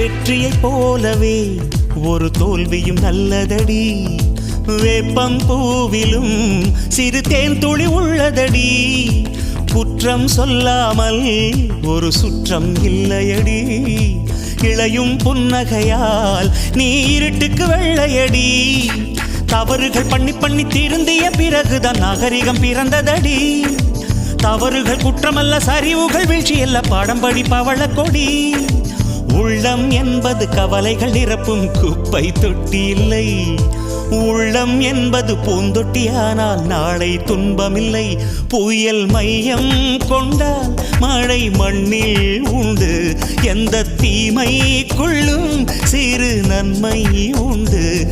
வெற்றியைப் போலவே ஒரு தோல்வியும் நல்லதடி. வேப்பம் பூவிலும் சிறு தேன் துளி உள்ளதடி. குற்றம் சொல்லாமல் ஒரு சுற்றம் இல்லையடி. இளையும் புன்னகையால் நீ இருட்டுக்கு வெள்ளையடி. தவறுகள் பண்ணி பண்ணி திருந்திய பிறகுதான் நாகரிகம் பிறந்ததடி. தவறுகள் குற்றமல்ல சரிவுகள் வீழ்ச்சியல்ல பாடம் படி பவள கொடி. உள்ளம் என்பது கவலைகள் நிரப்பும் குப்பை தொட்டி இல்லை உள்ளம் என்பது பூந்தொட்டியானால் நாளை துன்பமில்லை. புயல் மையம் கொண்டால் மழை மண்ணில் உண்டு. எந்த தீமை கொள்ளும் சிறு நன்மை உண்டு.